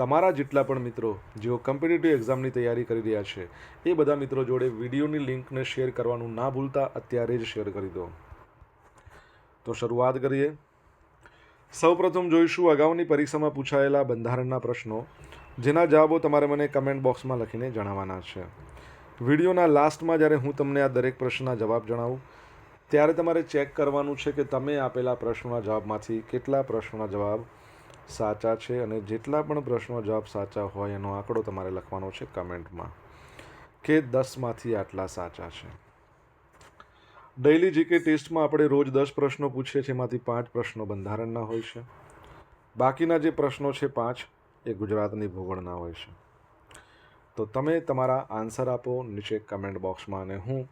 તમારા જેટલા પણ મિત્રો જેઓ કોમ્પિટિટિવ એક્ઝામની તૈયારી કરી રહ્યા છે, એ બધા મિત્રો જોડે વિડીયોની લિંકને શેર કરવાનું ના ભૂલતા અત્યારે જ શેર કરી દો. તો શરૂઆત કરીએ. સૌપ્રથમ જોઈશું અગાઉની પરીક્ષામાં પૂછાયેલા બંધારણના પ્રશ્નો, જેના જવાબો તમારે મને કમેન્ટ બોક્સમાં લખીને જણાવવાના છે. વિડીયોના લાસ્ટમાં જ્યારે હું તમને આ દરેક પ્રશ્નના જવાબ જણાવું, ત્યારે તમારે ચેક કરવાનું છે કે તમે આપેલા પ્રશ્નોના જવાબમાંથી કેટલા પ્રશ્નોના જવાબ સાચા છે અને જેટલા પણ પ્રશ્નો જવાબ સાચા હોય એનો આંકડો તમારે લખવાનો છે કમેન્ટમાં કે દસમાંથી આટલા સાચા છે. ડેઇલી જીકે ટેસ્ટમાં આપણે રોજ દસ પ્રશ્નો પૂછીએ છીએ, એમાંથી પાંચ પ્રશ્નો બંધારણના હોય છે. બાકીના જે પ્રશ્નો છે પાંચ, એ ગુજરાતની ભૂગોળના હોય છે. તો તમે તમારા આન્સર આપો નીચે કમેન્ટ બોક્સમાં અને હું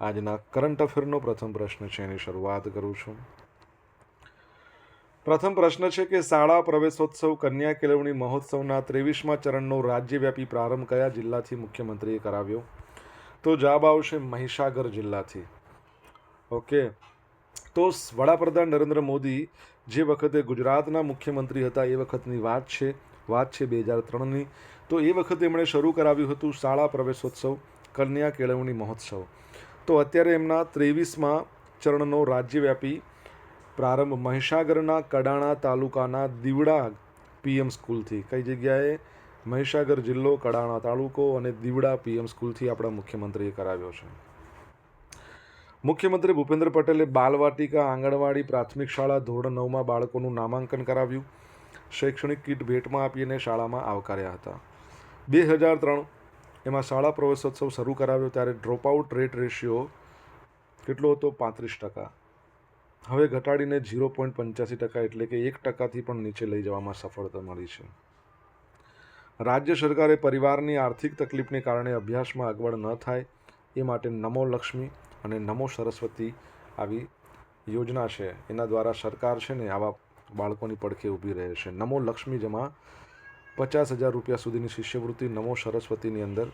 આજના કરંટ અફેરનો પ્રથમ પ્રશ્ન છે એની શરૂઆત કરું છું. પ્રથમ પ્રશ્ન છે કે શાળા પ્રવેશોત્સવ, કન્યા કેળવણી મહોત્સવના ત્રેવીસમાં ચરણનો રાજ્યવ્યાપી પ્રારંભ કયા જિલ્લાથી મુખ્યમંત્રીએ કરાવ્યો? તો જવાબ આવશે મહીસાગર જિલ્લાથી. ઓકે. તો વડાપ્રધાન નરેન્દ્ર મોદી જે વખતે ગુજરાતના મુખ્યમંત્રી હતા એ વખતની વાત છે વાત છે બે હજાર ત્રણની. તો એ વખતે એમણે શરૂ કરાવ્યું હતું શાળા પ્રવેશોત્સવ, કન્યા કેળવણી મહોત્સવ. તો અત્યારે એમના ત્રેવીસમાં ચરણનો રાજ્યવ્યાપી પ્રારંભ મહીસાગરના કડાણા તાલુકાના દીવડા પીએમ સ્કૂલથી. કઈ જગ્યાએ? મહીસાગર જિલ્લો, કડાણા તાલુકો અને દીવડા પીએમ સ્કૂલથી આપણા મુખ્યમંત્રીએ કરાવ્યો છે. મુખ્યમંત્રી ભૂપેન્દ્ર પટેલે બાલવાટિકા આંગણવાડી પ્રાથમિક શાળા ધોરણ નવમાં બાળકોનું નામાંકન કરાવ્યું. શૈક્ષણિક કીટ ભેટમાં આપીને શાળામાં આવકાર્યા હતા. બે હજાર ત્રણ એમાં શાળા પ્રવેશોત્સવ શરૂ કરાવ્યો ત્યારે ડ્રોપઆઉટ રેટ રેશિયો કેટલો હતો? પાંત્રીસ ટકા. હવે ઘટાડીને ઝીરો પોઈન્ટ પંચ્યાસી ટકા એટલે કે એક ટકાથી પણ નીચે લઈ જવામાં સફળતા મળી છે. રાજ્ય સરકારે પરિવારની આર્થિક તકલીફને કારણે અભ્યાસમાં અગવડ ન થાય, એ માટે નમો લક્ષ્મી અને નમો સરસ્વતી આવી યોજના છે. એના દ્વારા સરકાર છે ને આવા બાળકોની પડખે ઊભી રહે છે. નમો લક્ષ્મી જેમાં પચાસ હજાર રૂપિયા સુધીની શિષ્યવૃત્તિ, નમો સરસ્વતીની અંદર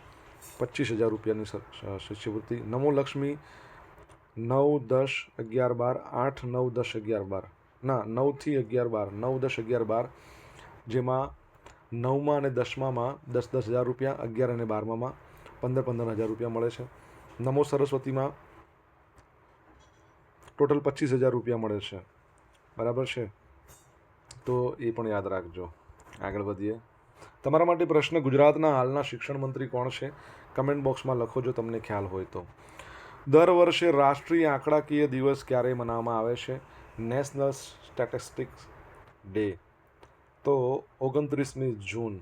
પચીસ હજાર રૂપિયાની શિષ્યવૃત્તિ, નમો લક્ષ્મી નવ દસ અગિયાર બાર, આઠ નવ દસ અગિયાર બાર. ના, નવથી અગિયાર બાર, નવ દસ અગિયાર બાર, જેમાં નવમાં અને દસમામાં દસ દસ હજાર રૂપિયા, અગિયાર અને બારમામાં પંદર પંદર હજાર રૂપિયા મળે છે. નમો સરસ્વતીમાં ટોટલ પચીસ હજાર રૂપિયા મળે છે. બરાબર છે? તો એ પણ યાદ રાખજો. આગળ વધીએ. તમારા માટે પ્રશ્ન ગુજરાતના હાલના શિક્ષણ મંત્રી કોણ છે? કમેન્ટ બોક્સમાં લખો જો તમને ખ્યાલ હોય તો. દર વર્ષે રાષ્ટ્રીય આંકડાકીય દિવસ ક્યારે મનાવવામાં આવે છે? નેશનલ સ્ટેટિસ્ટિક્સ ડે તો ઓગણત્રીસમી જૂન.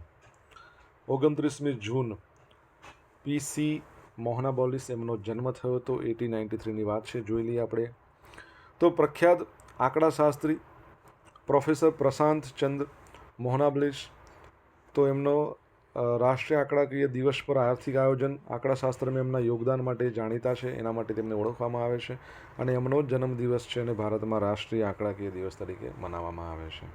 ઓગણત્રીસમી જૂન. પીસી મોહનાબોલિસ, એમનો જન્મ થયો હતો એટી નાઇન્ટી થ્રીની વાત છે, જોઈ લઈએ આપણે. તો પ્રખ્યાત આંકડાશાસ્ત્રી પ્રોફેસર પ્રશાંત ચંદ્ર મોહનાબલિશ તો એમનો રાષ્ટ્રીય આંકડાકીય દિવસ પર આર્થિક આયોજન આંકડાશાસ્ત્રમાં એમના યોગદાન માટે જાણીતા છે, એના માટે તેમને ઓળખવામાં આવે છે અને એમનો જ જન્મદિવસ છે અને ભારતમાં રાષ્ટ્રીય આંકડાકીય દિવસ તરીકે મનાવવામાં આવે છે.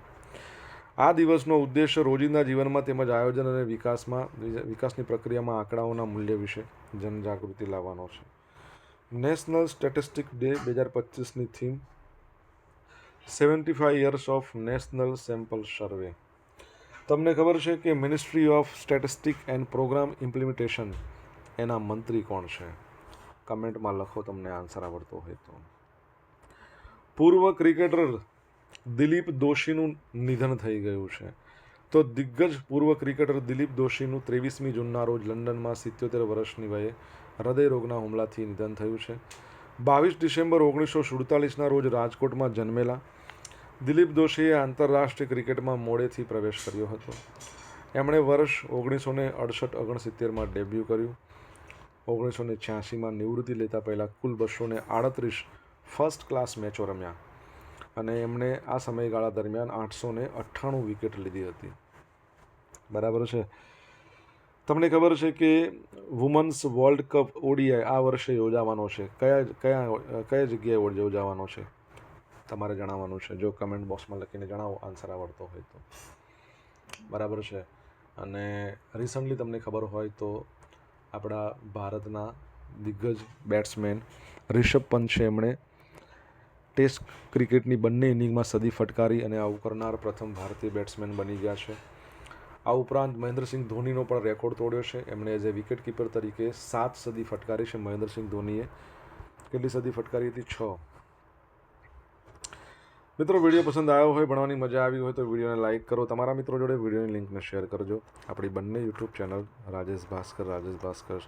આ દિવસનો ઉદ્દેશ્ય રોજિંદા જીવનમાં તેમજ આયોજન અને વિકાસમાં વિકાસની પ્રક્રિયામાં આંકડાઓના મૂલ્ય વિશે જનજાગૃતિ લાવવાનો છે. નેશનલ સ્ટેટિસ્ટિક ડે બે હજાર પચીસની theme, seventy five years of national sample survey. તમને ખબર છે કે ministry of statistic and programme implementation એના મંત્રી કોણ છે? કમેન્ટમાં લખો તમને આન્સર આવડતો હોય તો. પૂર્વ ક્રિકેટર દિલીપ દોશીનું નિધન થઈ ગયું છે. તો દિગ્ગજ પૂર્વ ક્રિકેટર દિલીપ દોશીનું ત્રેવીસમી જૂનના રોજ લંડનમાં સિત્યોતેર વર્ષની વયે હૃદયરોગના હુમલાથી નિધન થયું છે. બાવીસ ડિસેમ્બર ઓગણીસો સુડતાલીસના રોજ રાજકોટમાં જન્મેલા દિલીપ દોશીએ આંતરરાષ્ટ્રીય ક્રિકેટમાં મોડેથી પ્રવેશ કર્યો હતો. એમણે વર્ષ ઓગણીસો ને અડસઠ ઓગણસિત્તેરમાં ડેબ્યુ કર્યું. ઓગણીસો ને છ્યાસીમાં નિવૃત્તિ લેતા પહેલાં કુલ બસો ને આડત્રીસ ફર્સ્ટ ક્લાસ મેચો રમ્યા અને એમણે આ સમયગાળા દરમિયાન આઠસો ને અઠ્ઠાણું વિકેટ લીધી હતી. બરાબર છે? તમને ખબર છે કે વુમન્સ વર્લ્ડ કપ ઓડીઆઈ આ વર્ષે યોજાવાનો છે. કયા કયા કયા જગ્યાએ યોજાવાનો છે? તમારે જણાવવાનું છે. જો કમેન્ટ બોક્સમાં લખીને જણાવો આન્સર આવડતો હોય તો. બરાબર છે? અને રિસન્ટલી તમને ખબર હોય તો આપણા ભારતના દિગ્ગજ બેટ્સમેન રિષભ પંત છે. એમણે ટેસ્ટ ક્રિકેટની બંને ઇનિંગમાં સદી ફટકારી અને આવું કરનાર પ્રથમ ભારતીય બેટ્સમેન બની ગયા છે. આ ઉપરાંત મહેન્દ્રસિંહ ધોનીનો પણ રેકોર્ડ તોડ્યો છે. એમણે એઝ એ વિકેટ કીપર તરીકે સાત સદી ફટકારી છે. મહેન્દ્રસિંહ ધોનીએ કેટલી સદી ફટકારી હતી? છ. મિત્રો, વીડિયો પસંદ આવ્યો હોય, ભણવાની મજા આવી હોય, તો વિડીયોને લાઇક કરો. તમારા મિત્રો જોડે વિડીયોની લિંકને શેર કરજો. આપણી બંને YouTube channel Rajesh Bhaskar Rajesh Bhaskar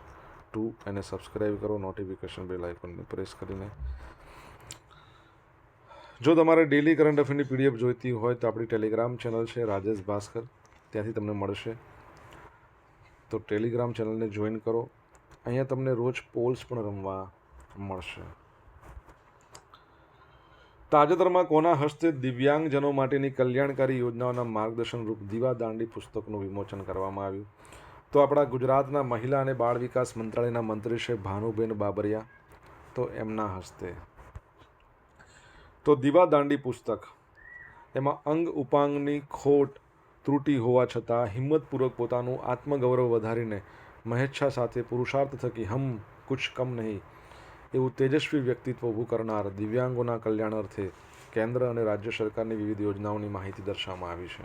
two એને સબસ્ક્રાઈબ કરો. નોટિફિકેશન બેલ આઇકોનને પ્રેસ કરીને. જો તમારે ડેલી કરંટ અફેરની પીડીએફ જોઈતી હોય, તો આપણી ટેલિગ્રામ ચેનલ છે રાજેશ ભાસ્કર. ત્યાંથી તમને મળશે. તો ટેલિગ્રામ ચેનલને જોઈન કરો. અહીંયા તમને રોજ પોલ્સ પણ રમવા મળશે. તાજેતરમાં કોના હસ્તે દિવ્યાંગજનો માટેની કલ્યાણકારી યોજનાઓના માર્ગદર્શનરૂપ દીવા દાંડી પુસ્તકનું વિમોચન કરવામાં આવ્યું? તો આપણા ગુજરાતના મહિલા અને બાળ વિકાસ મંત્રાલયના મંત્રી શ્રી ભાનુબેન બાબરિયા, તો એમના હસ્તે. તો દીવા દાંડી પુસ્તક, એમાં અંગ ઉપાંગની ખોટ ત્રુટિ હોવા છતાં હિંમતપૂર્વક પોતાનું આત્મગૌરવ વધારીને મહેચ્છા સાથે પુરુષાર્થ થકી હમ, કુછ કમ નહીં એવું તેજસ્વી વ્યક્તિત્વ ઊભું કરનાર દિવ્યાંગોના કલ્યાણ અર્થે કેન્દ્ર અને રાજ્ય સરકારની વિવિધ યોજનાઓની માહિતી દર્શાવવામાં આવી છે.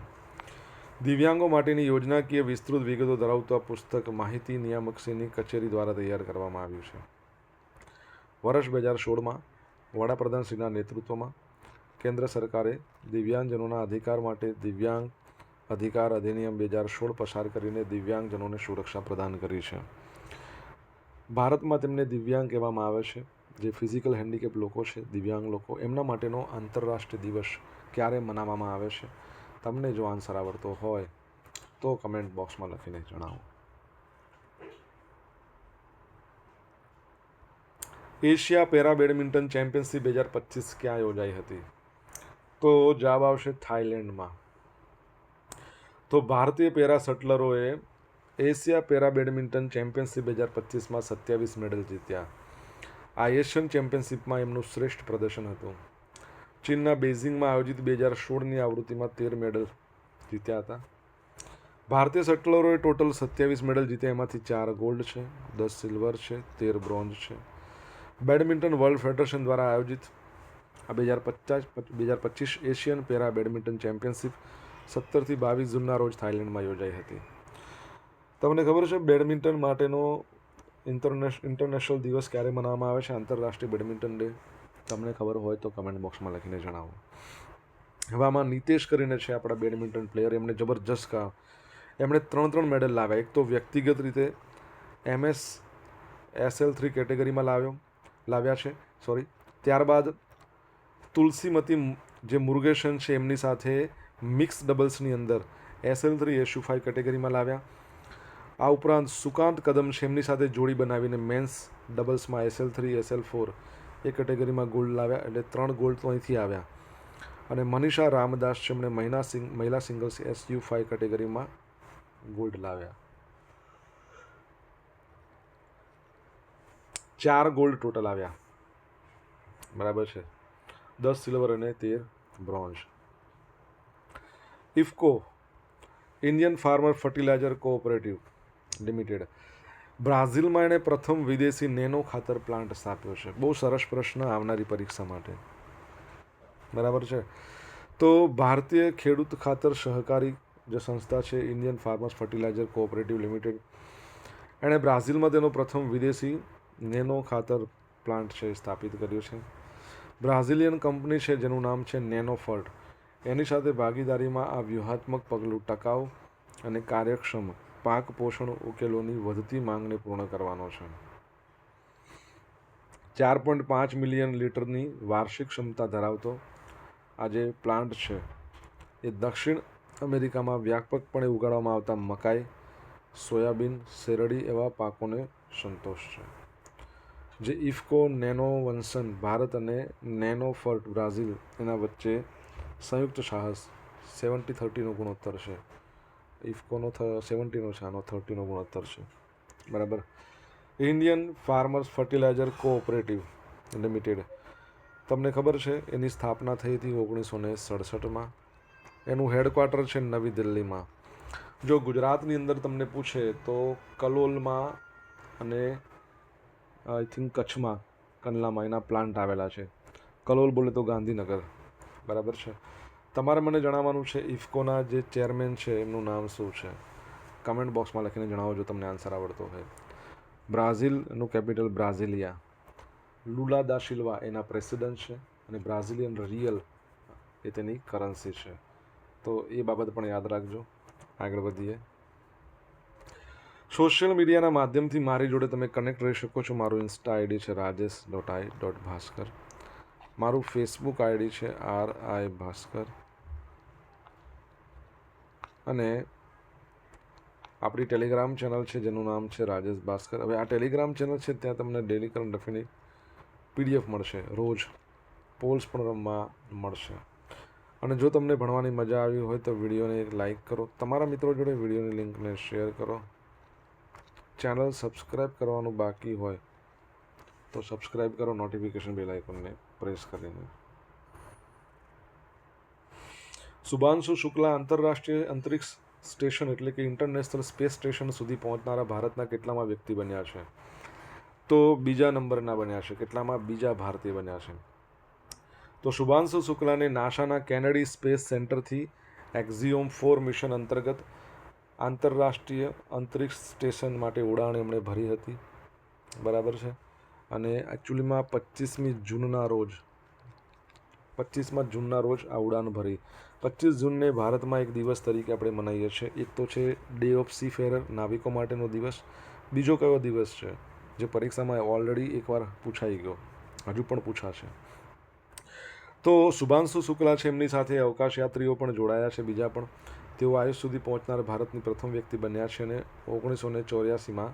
દિવ્યાંગો માટેની યોજનાકીય વિસ્તૃત વિગતો ધરાવતું પુસ્તક માહિતી નિયામકશ્રીની કચેરી દ્વારા તૈયાર કરવામાં આવ્યું છે. વર્ષ બે હજાર સોળમાં વડાપ્રધાનશ્રીના નેતૃત્વમાં કેન્દ્ર સરકારે દિવ્યાંગજનોના અધિકાર માટે દિવ્યાંગ અધિકાર અધિનિયમ બે હજાર સોળ પસાર કરીને દિવ્યાંગજનોને સુરક્ષા પ્રદાન કરી છે. ભારતમાં તેમને દિવ્યાંગ કહેવામાં આવે છે. જે ફિઝિકલ હેન્ડીકેપ લોકો છે, દિવ્યાંગ લોકો, એમના માટેનો આંતરરાષ્ટ્રીય દિવસ ક્યારે મનાવવામાં આવે છે? તમને જો આન્સર આવડતો હોય તો કમેન્ટ બોક્સમાં લખીને જણાવો. એશિયા પેરા બેડમિન્ટન ચેમ્પિયનશિપ બે હજાર પચીસ ક્યાં યોજાઈ હતી? તો જવાબ આવશે થાઇલેન્ડમાં. તો ભારતીય પેરા શટલરોએ એશિયા પેરા બેડમિન્ટન ચેમ્પિયનશિપ બે હજાર પચીસમાં સત્યાવીસ મેડલ જીત્યા. આ એશિયન ચેમ્પિયનશિપમાં એમનું શ્રેષ્ઠ પ્રદર્શન હતું. ચીનના બેઝિંગમાં આયોજિત બે હજાર સોળની આવૃત્તિમાં તેર મેડલ જીત્યા હતા. ભારતીય શટલરોએ ટોટલ સત્યાવીસ મેડલ જીત્યા. એમાંથી ચાર ગોલ્ડ છે, દસ સિલ્વર છે, તેર બ્રોન્ઝ છે. બેડમિન્ટન વર્લ્ડ ફેડરેશન દ્વારા આયોજિત આ બે હજાર પચાસ, બે હજાર પચીસ એશિયન પેરા બેડમિન્ટન ચેમ્પિયનશિપ સત્તરથી બાવીસ જૂનના રોજ થાઇલેન્ડમાં યોજાઈ હતી. તમને ખબર છે બેડમિન્ટન માટેનો ઇન્ટરનેશ, ઇન્ટરનેશનલ દિવસ ક્યારે મનાવવામાં આવે છે? આંતરરાષ્ટ્રીય બેડમિન્ટન ડે. તમને ખબર હોય તો કમેન્ટ બોક્સમાં લખીને જણાવો. હવે આમાં નિતેશ કરીને છે આપણા બેડમિન્ટન પ્લેયર એમણે જબરજસ્ત કા એમણે ત્રણ ત્રણ મેડલ લાવ્યા. એક તો વ્યક્તિગત રીતે એમએસ એસએલ થ્રી કેટેગરીમાં લાવ્યો, લાવ્યા છે. સોરી ત્યારબાદ તુલસીમતી જે મુર્ગેશન છે એમની સાથે મિક્સ ડબલ્સની અંદર એસએલ થ્રી એશુ ફાઇવ કેટેગરીમાં લાવ્યા. આ ઉપરાંત સુકાંત કદમ છે એમની સાથે જોડી બનાવીને મેન્સ ડબલ્સમાં એસએલ થ્રી એસએલ ફોર એ કેટેગરીમાં ગોલ્ડ લાવ્યા એટલે ત્રણ ગોલ્ડ તો અહીંથી આવ્યા. અને મનીષા રામદાસ જેમણે મહિના સિંગ, મહિલા સિંગલ્સ એસયુ ફાઇવ કેટેગરીમાં ગોલ્ડ લાવ્યા. ચાર ગોલ્ડ ટોટલ આવ્યા. બરાબર છે. દસ, સિલ્વર અને તેર bronze. IFFCO, Indian farmer fertiliser cooperative. Limited. બ્રાઝિલમાં એણે પ્રથમ વિદેશી નેનો ખાતર પ્લાન્ટ સ્થાપ્યો છે. બહુ સરસ પ્રશ્ન આવનારી પરીક્ષા માટે. બરાબર છે? તો ભારતીય ખેડૂત ખાતર સહકારી જે સંસ્થા છે, Indian farmers fertiliser cooperative limited, એણે બ્રાઝિલમાં તેનો પ્રથમ વિદેશી નેનો ખાતર પ્લાન્ટ છે સ્થાપિત કર્યો છે. બ્રાઝિલિયન કંપની છે, જેનું નામ છે નેનોફર્ટ. એની સાથે ભાગીદારીમાં આ વ્યૂહાત્મક પગલું ટકાઉ અને કાર્યક્ષમ પાક પોષણ ઉકેલોની વધતી માંગને પૂર્ણ કરવાનો છે. ચાર પોઈન્ટ પાંચ મિલિયન લીટરની વાર્ષિક ક્ષમતા ધરાવતો આ જે પ્લાન્ટ છે, એ દક્ષિણ અમેરિકામાં વ્યાપકપણે ઉગાડવામાં આવતા મકાઈ, સોયાબીન, શેરડી એવા પાકોને સંતોષ છે. જે ઇફકો, નેનો વંસન ભારત અને નેનો ફર્ટ બ્રાઝિલ એના વચ્ચે સંયુક્ત સાહસ, સેવન્ટી થર્ટીનો ગુણોત્તર છે. ઇફકોનો સેવન્ટીનો છે, આનો થર્ટીનો ગુણોત્તર છે. બરાબર? Indian farmers fertiliser cooperative limited તમને ખબર છે, એની સ્થાપના થઈ હતી ઓગણીસો ને સડસઠમાં. એનું હેડક્વાર્ટર છે નવી દિલ્હીમાં. જો ગુજરાતની અંદર તમને પૂછે તો કલોલમાં અને આઈ થિંક કચ્છમાં કંડલામાં એના પ્લાન્ટ આવેલા છે. કલોલ બોલે તો ગાંધીનગર. બરાબર છે? તમારે મને જણાવવાનું છે, ઇફકોના જે ચેરમેન છે, એમનું નામ શું છે? કમેન્ટ બોક્સમાં લખીને જણાવો જો તમને આન્સર આવડતો હોય. બ્રાઝિલનું કેપિટલ બ્રાઝિલિયા. લુલા દા શિલ્વા એના પ્રેસિડન્ટ છે અને બ્રાઝિલિયન રિયલ એ તેની કરન્સી છે. તો એ બાબત પણ યાદ રાખજો. આગળ વધીએ. સોશિયલ મીડિયાના માધ્યમથી મારી જોડે તમે કનેક્ટ રહી શકો છો. મારું ઇન્સ્ટા આઈડી છે Rajesh dot I dot Bhaskar. મારું ફેસબુક આઈડી છે આર આઈ ભાસ્કર. અને આપણી ટેલિગ્રામ ચેનલ છે, જેનું નામ છે રાજેશ ભાસ્કર. હવે આ ટેલિગ્રામ ચેનલ છે, ત્યાં તમને ડેલી કરંટ અફેરની પીડીએફ મળશે. રોજ પોલ્સ પણ રમવા મળશે. અને જો તમને ભણવાની મજા આવી હોય તો વિડીયોને લાઇક કરો. તમારા મિત્રો જોડે વિડીયોની લિંકને શેર કરો. ચેનલ સબસ્ક્રાઈબ કરવાનું બાકી હોય તો સબસ્ક્રાઈબ કરો. નોટિફિકેશન બેલ આઇકોનને પ્રેસ કરીને. શુભાંશુ શુક્લા આંતરરાષ્ટ્રીય અંતરિક્ષ સ્ટેશન એટલે કે ઇન્ટરનેશનલ સ્પેસ સ્ટેશન સુધી પહોંચનારા ભારતના કેટલામાં વ્યક્તિ બન્યા છે? તો બીજા નંબરના બન્યા છે. કેટલામાં? બીજા ભારતીય બન્યા છે. તો શુભાંશુ શુક્લાને નાસાના કેનેડી સ્પેસ સેન્ટરથી એક્ઝિયોમ ફોર મિશન અંતર્ગત આંતરરાષ્ટ્રીય અંતરિક્ષ સ્ટેશન માટે ઉડાણ એમણે ભરી હતી. બરાબર છે? અને એકચ્યુઅલીમાં પચીસમી જૂનના રોજ પચીસમાં જૂનના રોજ આ ઉડાન ભરી. પચીસ જૂનને ભારતમાં એક દિવસ તરીકે આપણે મનાવીએ છીએ. એક તો છે ડે ઓફ સી ફેરર નાવિકો માટેનો દિવસ. બીજો કયો દિવસ છે? જે પરીક્ષામાં ઓલરેડી એકવાર પૂછાઈ ગયો. હજુ પણ પૂછાશે. તો શુભાંશુ શુક્લા છે એમની સાથે અવકાશયાત્રીઓ પણ જોડાયા છે બીજા પણ. તેઓ આયુષ સુધી પહોંચનાર ભારતની પ્રથમ વ્યક્તિ બન્યા છે અને ઓગણીસો ને ચોર્યાસીમાં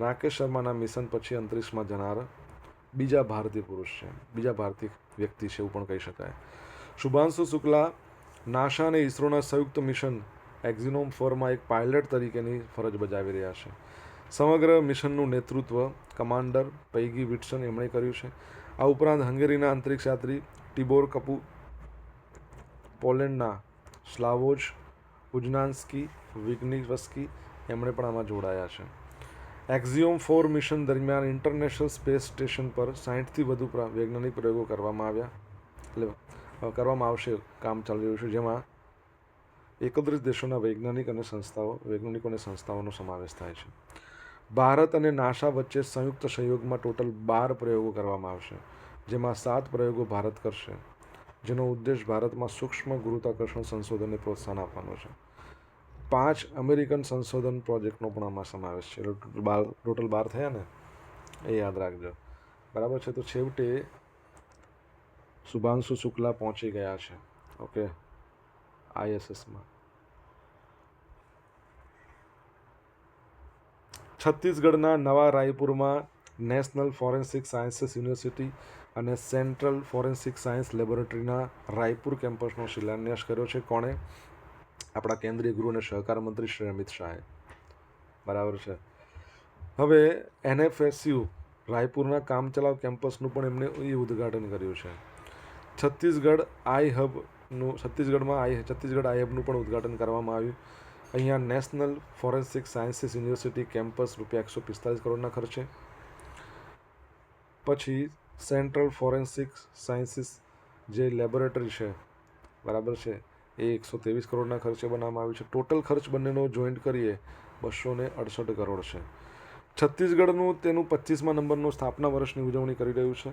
રાકેશ શર્માના મિશન પછી અંતરિક્ષમાં જનાર બીજા ભારતીય પુરુષ છે. બીજા ભારતીય વ્યક્તિ છે એવું પણ કહી શકાય. શુભાંશુ શુક્લા નાસા અને ઇસરોના સંયુક્ત મિશન એક્ઝિનોમ ફોરમાં એક પાયલટ તરીકેની ફરજ બજાવી રહ્યા છે. સમગ્ર મિશનનું નેતૃત્વ કમાન્ડર પૈગી વિટસન એમણે કર્યું છે. આ ઉપરાંત હંગેરીના અંતરિક્ષયાત્રી ટિબોર કપુ પોલેન્ડના સ્લાવોજ ઉજનાન્સ્કી, વિગ્નિવસ્કી એમણે પણ આમાં જોડાયા છે. એક્ઝિયોમ ફોર મિશન દરમિયાન ઇન્ટરનેશનલ સ્પેસ સ્ટેશન પર સાહીઠથી વધુ વૈજ્ઞાનિક પ્રયોગો કરવામાં આવ્યા. એટલે કરવામાં આવશે, કામ ચાલી રહ્યું છે, જેમાં એકત્રીસ દેશોના વૈજ્ઞાનિક અને સંસ્થાઓ, વૈજ્ઞાનિકો અને સંસ્થાઓનો સમાવેશ થાય છે. ભારત અને નાસા વચ્ચે સંયુક્ત સહયોગમાં ટોટલ બાર પ્રયોગો કરવામાં આવશે, જેમાં સાત પ્રયોગો ભારત કરશે, જેનો ઉદ્દેશ ભારતમાં સૂક્ષ્મ ગુરુત્વાકર્ષણ સંશોધનને પ્રોત્સાહન આપવાનો છે. પાંચ અમેરિકન સંશોધન પ્રોજેક્ટનો પણ આમાં સમાવેશ છે. ટોટલ બાર ટોટલ બાર થયા ને? એ યાદ રાખજો. બરાબર છે? તો છેવટે શુભાંશુ શુક્લા પહોંચી ગયા છે ઓકે આઈએસએસમાં છત્તીસગઢના નવા રાયપુરમાં નેશનલ ફોરેન્સિક સાયન્સીસ યુનિવર્સિટી અને સેન્ટ્રલ ફોરેન્સિક સાયન્સ લેબોરેટરીના રાયપુર કેમ્પસનો શિલાન્યાસ કર્યો છે. કોણે? આપણા કેન્દ્રીય ગૃહ અને સહકાર મંત્રી શ્રી અમિત શાહે. બરાબર છે. હવે એનએફએસયુ રાયપુરના કામચલાઉ કેમ્પસનું પણ એમણે એ ઉદ્ઘાટન કર્યું છે. છત્તીસગઢ આઈ હબનું, છત્તીસગઢમાં આઈ છત્તીસગઢ આઈ હબનું પણ ઉદ્ઘાટન કરવામાં આવ્યું. અહીંયા national forensic sciences university campus રૂપિયા એકસો પિસ્તાલીસ કરોડના ખર્ચે. પછી સેન્ટ્રલ ફોરેન્સિક સાયન્સીસ જે લેબોરેટરી છે, બરાબર છે, એ એકસો ત્રેવીસ કરોડના ખર્ચે બનાવવામાં આવ્યું છે. ટોટલ ખર્ચ બંનેનો જોઈન્ટ કરીએ, બસો ને અડસઠ કરોડ છે. છત્તીસગઢનું તેનું પચીસમા નંબરનું સ્થાપના વર્ષની ઉજવણી કરી રહ્યું છે.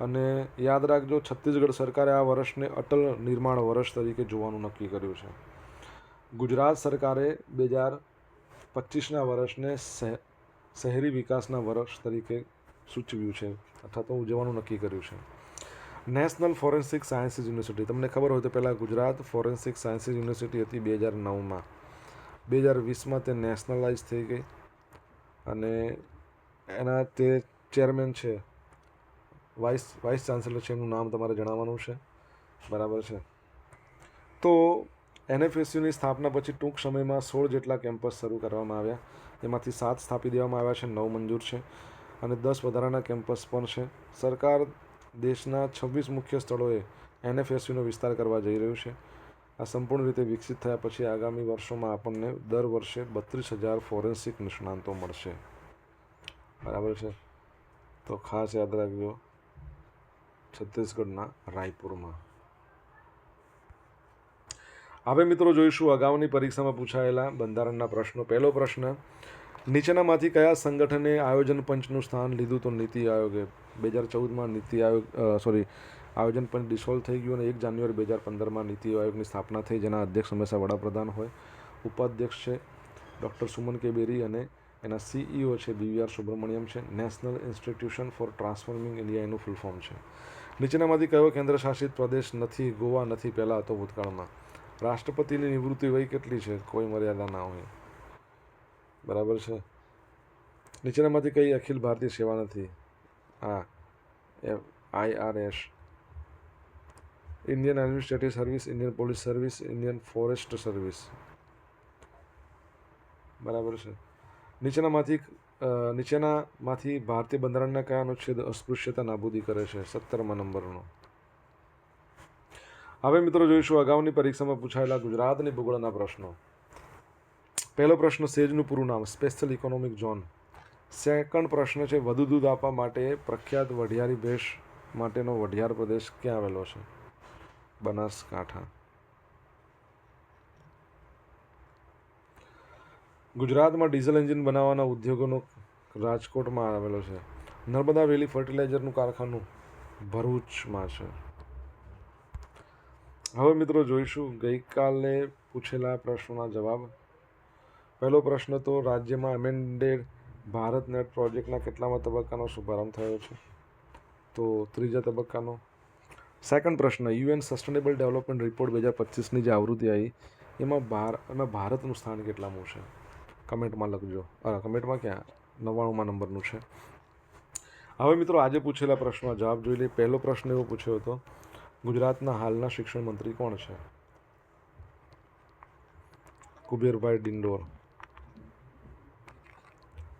અને યાદ રાખજો, છત્તીસગઢ સરકારે આ વર્ષને અટલ નિર્માણ વર્ષ તરીકે જોવાનું નક્કી કર્યું છે. ગુજરાત સરકારે બે હજાર પચીસના વર્ષને શહે- શહેરી વિકાસના વર્ષ તરીકે સૂચવ્યું છે, અથવા તો ઉજવવાનું નક્કી કર્યું છે. નેશનલ ફોરેન્સિક સાયન્સીસ યુનિવર્સિટી, તમને ખબર હોય તો પહેલાં ગુજરાત ફોરેન્સિક સાયન્સીસ યુનિવર્સિટી હતી બે હજાર નવમાં. બે હજાર વીસમાં તે નેશનલાઇઝ થઈ ગઈ અને એના તે ચેરમેન છે વાઇસ વાઇસ ચાન્સેલર છે, એનું નામ તમારે જણાવવાનું છે? બરાબર છે. તો એનએફએસયુની સ્થાપના પછી ટૂંક સમયમાં સોળ જેટલા કેમ્પસ શરૂ કરવામાં આવ્યા. એમાંથી સાત સ્થાપી દેવામાં આવ્યા છે, નવ મંજૂર છે અને દસ વધારાના કેમ્પસ પણ છે. સરકાર દેશના છવ્વીસ મુખ્ય સ્થળોએ એનએફએસયુનો વિસ્તાર કરવા જઈ રહ્યું છે. આ સંપૂર્ણ રીતે વિકસિત થયા પછી આગામી વર્ષોમાં આપણને દર વર્ષે બત્રીસ હજાર ફોરેન્સિક નિષ્ણાંતો મળશે. બરાબર છે? તો ખાસ યાદ રાખજો. છત્તીસગઢના રાયપુરમાં. હવે મિત્રો જોઈશું અગાઉની પરીક્ષામાં પૂછાયેલા બંધારણના પ્રશ્નો. પહેલો પ્રશ્ન, નીચેનામાંથી કયા સંગઠને આયોજન પંચનું સ્થાન લીધું તો નીતિ આયોગે? બે હજાર ચૌદમાં નીતિ આયોગ સોરી આયોજન પંચ ડિસોલ્વ થઈ ગયું અને એક જાન્યુઆરી બે હજાર પંદરમાં નીતિ આયોગની સ્થાપના થઈ, જેના અધ્યક્ષ હંમેશા વડાપ્રધાન હોય. ઉપાધ્યક્ષ છે ડૉક્ટર સુમન કે બેરી અને એના સીઈઓ છે બીવીઆર સુબ્રમણ્યમ છે. National institution for transforming India એનું ફૂલ ફોર્મ છે. નીચેનામાંથી કયો કેન્દ્રશાસિત પ્રદેશ નથી, ગોવા નથી પહેલાં હતો ભૂતકાળમાં? રાષ્ટ્રપતિની નિવૃત્તિ વય કેટલી છે? કોઈ મર્યાદા ના હોય. બરાબર છે? નીચેનામાંથી કઈ અખિલ ભારતીય સેવા નથી? હા IRS Indian administrative service, Indian police service, Indian forest service. બરાબર છે? નીચેનામાંથી નીચેનામાંથી ભારતીય બંધારણના કયા અનુચ્છેદ અસ્પૃશ્યતા નાબૂદી કરે છે? સત્તરમા નંબરનો. હવે મિત્રો જોઈશું અગાઉની પરીક્ષામાં પૂછાયેલા ગુજરાતની ભૂગોળના પ્રશ્નો. પહેલો પ્રશ્ન સેજનું પૂરું નામ સ્પેશિયલ ઇકોનોમિક ઝોન સેકન્ડ પ્રશ્ન છે, વધુ દૂધ આપવા માટે પ્રખ્યાત વઢિયારી ભેંસ માટેનો વઢિયાર પ્રદેશ ક્યાં આવેલો છે? બનાસકાંઠા. ગુજરાતમાં ડીઝલ એન્જિન બનાવવાના ઉદ્યોગોનો રાજકોટમાં આવેલો છે. નર્મદા વેલી ફર્ટિલાઇઝરનું કારખાનું ભરૂચમાં છે. હવે મિત્રો જોઈશું, ગઈકાલે પૂછેલા પ્રશ્નોના જવાબ. પહેલો પ્રશ્ન તો, રાજ્યમાં એમેન્ડેડ ભારત નેટ પ્રોજેક્ટના કેટલામાં તબક્કાનો શુભારંભ થયો છે? તો ત્રીજા તબક્કાનો. સેકન્ડ પ્રશ્ન, યુએન સસ્ટેનેબલ ડેવલપમેન્ટ રિપોર્ટ બે હજાર પચીસની જે આવૃત્તિ આવી, એમાં ભાર એમાં ભારતનું સ્થાન કેટલામું છે? કમેન્ટમાં લખજો. કમેન્ટમાં ક્યાં? નવ્વાણુંમાં નંબરનું છે. હવે મિત્રો આજે પૂછેલા પ્રશ્નનો જવાબ જોઈ લઈએ. પહેલો પ્રશ્ન એવો પૂછ્યો હતો, ગુજરાતના હાલના શિક્ષણ મંત્રી કોણ છે? કુબેરભાઈ ડિંડોર.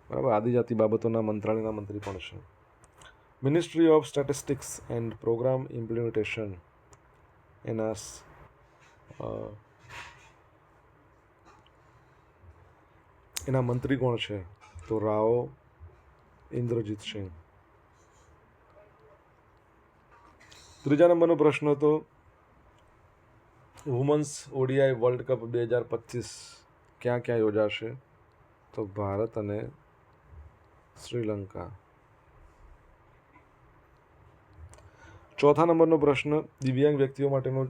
બરાબર? આદિજાતિ બાબતોના મંત્રાલયના મંત્રી પણ છે? Ministry of statistics and programme implementation એના સ- અ, એના મંત્રી કોણ છે? તો રાઓ, ઇન્દ્રજીત સિંહ. ત્રીજા નંબરનો પ્રશ્ન હતો, વુમન્સ ઓડીઆઈ વર્લ્ડ કપ બે હજાર પચીસ ક્યાં ક્યાં યોજાશે? તો ભારત અને શ્રીલંકા. ચોથા નંબરનો પ્રશ્ન, દિવ્યાંગ વ્યક્તિઓ માટેનો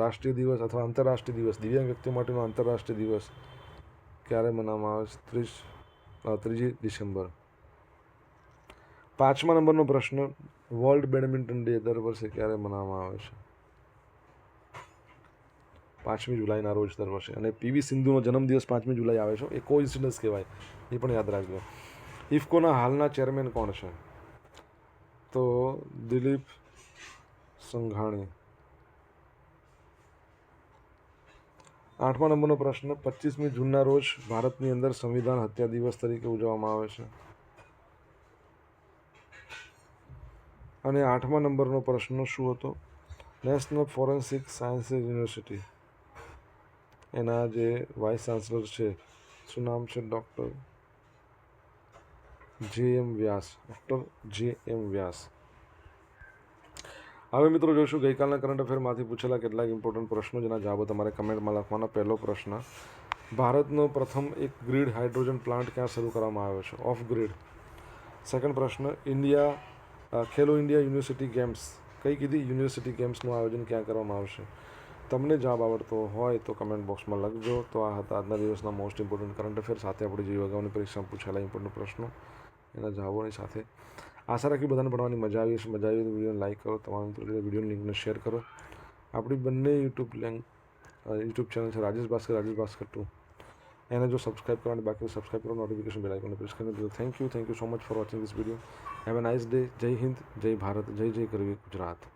રાષ્ટ્રીય દિવસ અથવા આંતરરાષ્ટ્રીય દિવસ. દિવ્યાંગ વ્યક્તિઓ માટેનો આંતરરાષ્ટ્રીય દિવસ. ક્યારે મનાવવામાં આવે છે? ત્રીસ ત્રીજી ડિસેમ્બર. પાંચમા નંબરનો પ્રશ્ન વર્લ્ડ બેડમિન્ટન ડે દર વર્ષે ક્યારે મનાવવામાં આવે છે? પાંચમી જુલાઈના રોજ દર વર્ષે. અને પીવી સિંધુનો જન્મદિવસ પાંચમી જુલાઈ આવે છે. એ કોઇન્સિડન્સ કહેવાય. એ પણ યાદ રાખજો. ઇફકોના હાલના ચેરમેન કોણ છે? તો દિલીપ સંઘાણી. આઠમા નંબરનો પ્રશ્ન પચીસમી જૂનના રોજ ભારતની અંદર સંવિધાન હત્યા દિવસ તરીકે ઉજવવામાં આવે છે. અને આઠમા નંબરનો પ્રશ્ન શું હતો? National forensic sciences university. એના જે વાઇસ ચાન્સલર છે, શું નામ છે ડૉક્ટર? જે એમ વ્યાસ. ડૉક્ટર જે એમ વ્યાસ. હવે મિત્રો જોઈશું, ગઈકાલના કરંટ અફેરમાંથી પૂછેલા કેટલાક ઇમ્પોર્ટન્ટ પ્રશ્નો, જેના જવાબો તમારે કમેન્ટમાં લખવાના. પહેલો પ્રશ્ન, ભારતનો પ્રથમ એક ગ્રીડ હાઇડ્રોજન પ્લાન્ટ ક્યાં શરૂ કરવામાં આવ્યો છે? ઓફ ગ્રીડ સેકન્ડ પ્રશ્ન India Khelo India university games કઈ કીધી? યુનિવર્સિટી ગેમ્સનું આયોજન ક્યાં કરવામાં આવશે? તમને જવાબ આવડતો હોય તો કમેન્ટ બોક્સમાં લખજો. તો આ હતા આજના દિવસના મોસ્ટ ઇમ્પોર્ટન્ટ કરંટ અફેર સાથે આપણે જે અગાઉની પરીક્ષામાં પૂછાયેલા ઇમ્પોર્ટન્ટ પ્રશ્નો. એના જવાબોની સાથે આશા રાખી બધાને ભણવાની મજા આવી હશે. મજા આવી વિડીયોને લાઈક કરો તમામ મિત્રો વિડીયોની લિંકને શેર કરો. આપણી બંને યુટ્યુબ લિંક યુટ્યુબ ચેનલ છે રાજેશ ભાસ્કર રાજેશ ભાસ્કર ટુ એને જો સબસ્ક્રાઇબ કરવાની બાકી સબસ્ક્રાઇબ કરો નોટિફિકેશન બેલ આઇકોનને પ્રેસ કરી દો thank you thank you so much for watching this video have a nice day જય હિન્દ, જય ભારત, જય જય કરવી ગુજરાત.